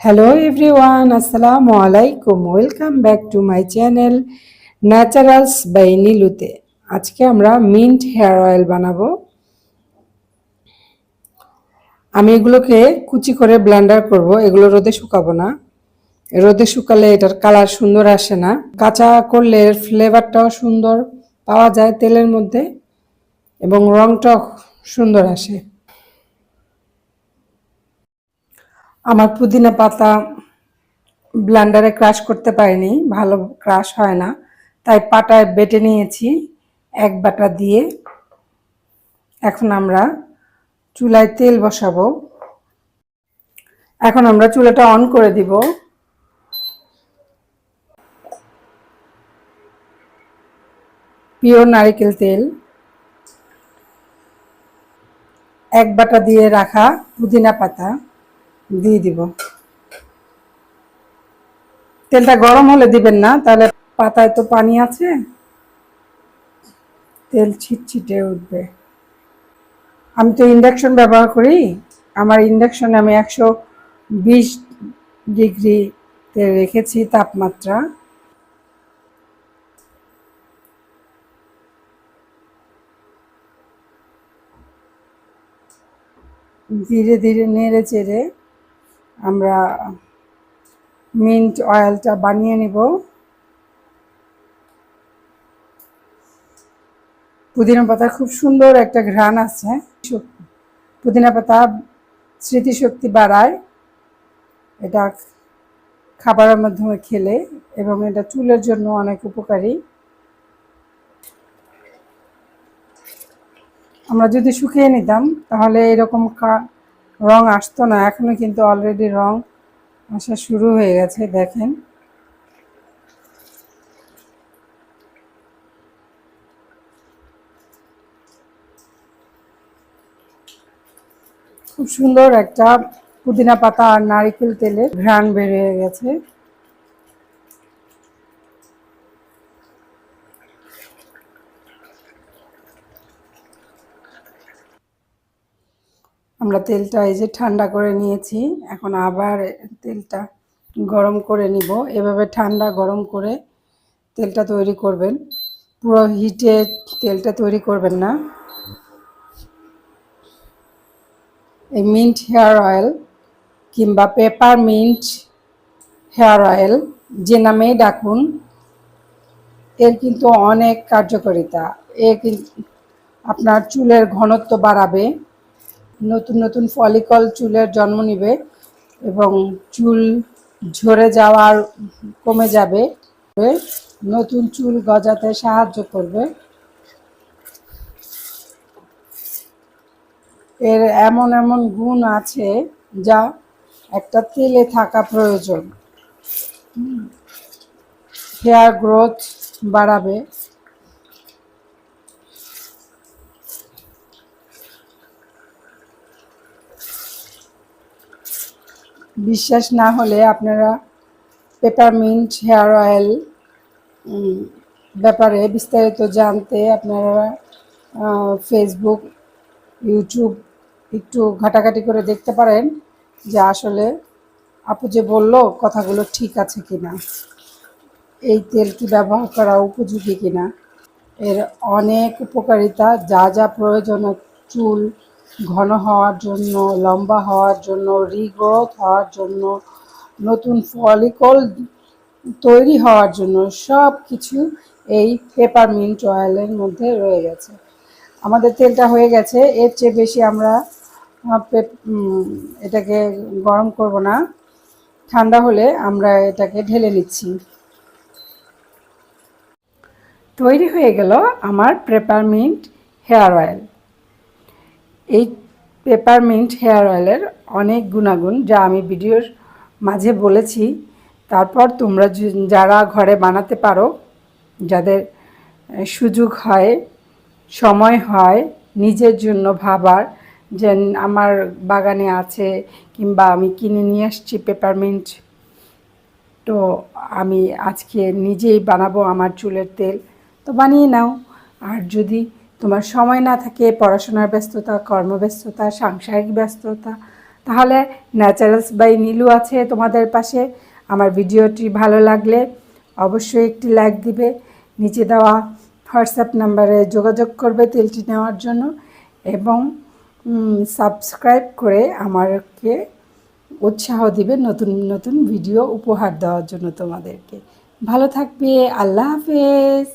Hello everyone আসসালামু আলাইকুম welcome back to my channel naturals by নীলুতে আজকে আমরা মিন্ট হেয়ার অয়েল বানাবো। আমি এগুলোকে কুচি করে ব্লেন্ডার করব। এগুলো রোদে শুকাবো না। রোদে শুকালে এটার কালার সুন্দর আসে না। কাঁচা করলে এর ফ্লেভারটাও সুন্দর পাওয়া যায় তেলের মধ্যে এবং রংটাও সুন্দর আসে। আমার পুদিনা পাতা ব্লান্ডারে ক্রাশ করতে পারিনি, ভালো ক্রাশ হয় না। তাই পাটায় বেটে নিয়েছি, এক বাটা দিয়ে। এখন আমরা চুলায় তেল বসাবো। এখন আমরা চুলাটা অন করে দিব। পিওর নারিকেল তেল। এক বাটা দিয়ে রাখা পুদিনা পাতা। দিয়ে দিব। তেলটা গরম হলে দিবেন না, তাহলে পাতায় তো পানি আছে। তেল ছিটছিটে উঠবে। আমি তো ইন্ডাকশন ব্যবহার করি, আমার ইন্ডাকশনে আমি একশো বিশ ডিগ্রিতে রেখেছি তাপমাত্রা। ধীরে ধীরে নেড়ে চেড়ে আমরা মিন্ট অয়েলটা বানিয়ে নিব। পুদিনা পাতা খুব সুন্দর একটা ঘ্রাণ আছে। পুদিনা পাতা স্মৃতিশক্তি বাড়ায়। এটা খাবারের মাধ্যমে খেলে এবং এটা চুলের জন্য অনেক উপকারী। আমরা যদি শুকিয়ে নিতাম, তাহলে এরকম রং আসতো না, এখনও কিন্তু অলরেডি রং আসা শুরু হয়ে গেছে, দেখেন। খুব সুন্দর একটা পুদিনা পাতা আর নারিকেল তেলের ঘ্রাণ বের হয়ে গেছে। আমরা তেলটা এই যে ঠান্ডা করে নিয়েছি, এখন আবার তেলটা গরম করে নিব। এভাবে ঠান্ডা গরম করে তেলটা তৈরি করবেন। পুরো হিটে তেলটা তৈরি করবেন না। এই মিন্ট হেয়ার অয়েল কিংবা পেপার মিন্ট হেয়ার অয়েল যে নামেই ডাকুন, এর কিন্তু অনেক কার্যকারিতা। এ আপনার চুলের ঘনত্ব বাড়াবে। নতুন নতুন ফলিকল চুলের জন্ম নিবে এবং চুল ঝরে যাওয়ার কমে যাবে। নতুন চুল গজাতে সাহায্য করবে। এর এমন এমন গুণ আছে যা একটা তেলে থাকা প্রয়োজন। হেয়ার গ্রোথ বাড়াবে। বিশ্বাস না হলে আপনারা পেপারমিন্ট হেয়ার অয়েল ব্যাপারে বিস্তারিত জানতে আপনারা ফেসবুক ইউটিউব একটু ঘাটাঘাটি করে দেখতে পারেন যে আসলে আপু যে বলল কথাগুলো ঠিক আছে কিনা, এই তেলটি ব্যবহার করা উপযোগী কিনা, এর অনেক উপকারিতা, যা যা প্রয়োজন, চুল ঘন হওয়ার জন্য, লম্বা হওয়ার জন্য রিগ্রোথ হওয়ার জন্য, নতুন ফলিকল তৈরি হওয়ার জন্য সব কিছু এই পেপারমিন্ট অয়েলের মধ্যে রয়ে গেছে। আমাদের তেলটা হয়ে গেছে, এর চেয়ে বেশি আমরা এটাকে গরম করব না। ঠান্ডা হলে আমরা এটাকে ঢেলে নিচ্ছি। তৈরি হয়ে গেল আমার পেপারমিন্ট হেয়ার অয়েল এই পেপারমিন্ট হেয়ার অয়েলের অনেক গুণাগুণ যা আমি ভিডিওর মাঝে বলেছি। তারপর তোমরা যারা ঘরে বানাতে পারো, যাদের সুযোগ হয়, সময় হয়, নিজের জন্য ভাবার যে আমার বাগানে আছে কিংবা আমি কিনে নিয়ে আসছি পেপারমিন্ট তো আমি আজকে নিজেই বানাবো আমার চুলের তেল। তো বানিয়ে নাও। আর যদি তোমার সময় না থাকে, পড়াশোনার ব্যস্ততা, কর্মব্যস্ততা, সাংসারিক ব্যস্ততা, তাহলে ন্যাচারালস বাই নীলু আছে তোমাদের পাশে। আমার ভিডিওটি ভালো লাগলে অবশ্যই একটি লাইক দিবে। নিচে দেওয়া হোয়াটসঅ্যাপ নাম্বারে যোগাযোগ করবে তেলটি নেওয়ার জন্য এবং সাবস্ক্রাইব করে আমাকে উৎসাহ দিবে নতুন নতুন ভিডিও উপহার দেওয়ার জন্য তোমাদেরকে। ভালো থাকবে, আল্লাহ হাফেজ।